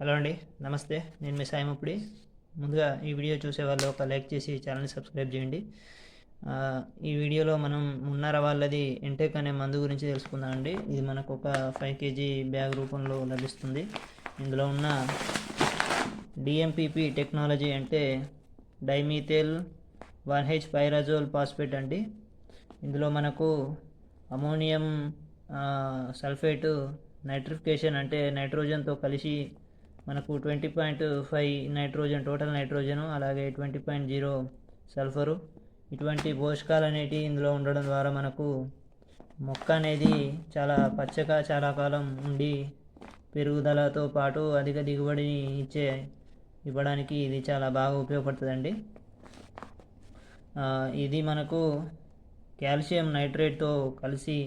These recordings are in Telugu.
హలో అండి నమస్తే. నేను మీ సాయిమప్పుడి ముందుగా ఈ వీడియో చూసే వాళ్ళు ఒక లైక్ చేసి ఛానల్ని సబ్స్క్రైబ్ చేయండి. ఈ వీడియోలో మనం మున్నార వాళ్ళది ఎంటెక్ అనే మందు గురించి తెలుసుకుందామండి ఇది మనకు ఒక ఫైవ్ కేజీ బ్యాగ్ రూపంలో లభిస్తుంది. ఇందులో ఉన్న డిఎంపిపి టెక్నాలజీ అంటే dimethyl one H pyrazole phosphate అండి. ఇందులో మనకు అమోనియం సల్ఫేటు నైట్రిఫికేషన్ అంటే నైట్రోజన్తో కలిసి మనకు twenty point five nitrogen total nitrogen అలాగే ట్వంటీ పాయింట్ జీరో సల్ఫరు. ఇటువంటి పోషకాలు అనేటివి ఇందులో ఉండడం ద్వారా మనకు మొక్క అనేది చాలా పచ్చగా చాలా కాలం ఉండి పెరుగుదలతో పాటు అధిక దిగుబడిని ఇచ్చే ఇవ్వడానికి ఇది చాలా బాగా ఉపయోగపడుతుందండి. ఇది మనకు కాల్షియం నైట్రేట్తో కలిసి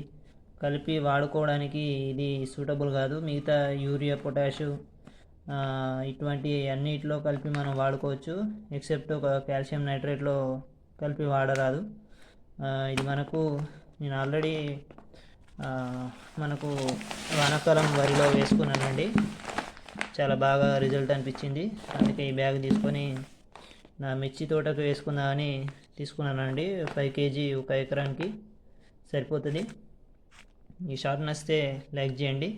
కలిపి వాడుకోవడానికి ఇది సూటబుల్ కాదు. మిగతా యూరియా పొటాషు ఇటువంటి అన్నిటిలో కలిపి మనం వాడుకోవచ్చు. ఎక్సెప్ట్ ఒక కాల్షియం నైట్రేట్లో కలిపి వాడరాదు. ఇది మనకు నేను ఆల్రెడీ మనకు వానాకాలం వరిలో వేసుకున్నానండి. చాలా బాగా రిజల్ట్ అనిపించింది. అందుకే ఈ బ్యాగ్ తీసుకొని నా మిర్చి తోటకు వేసుకుందామని తీసుకున్నానండి. ఫైవ్ కేజీ ఒక ఎకరానికి సరిపోతుంది. ఈ షార్ట్ నచ్చితే లైక్ చేయండి.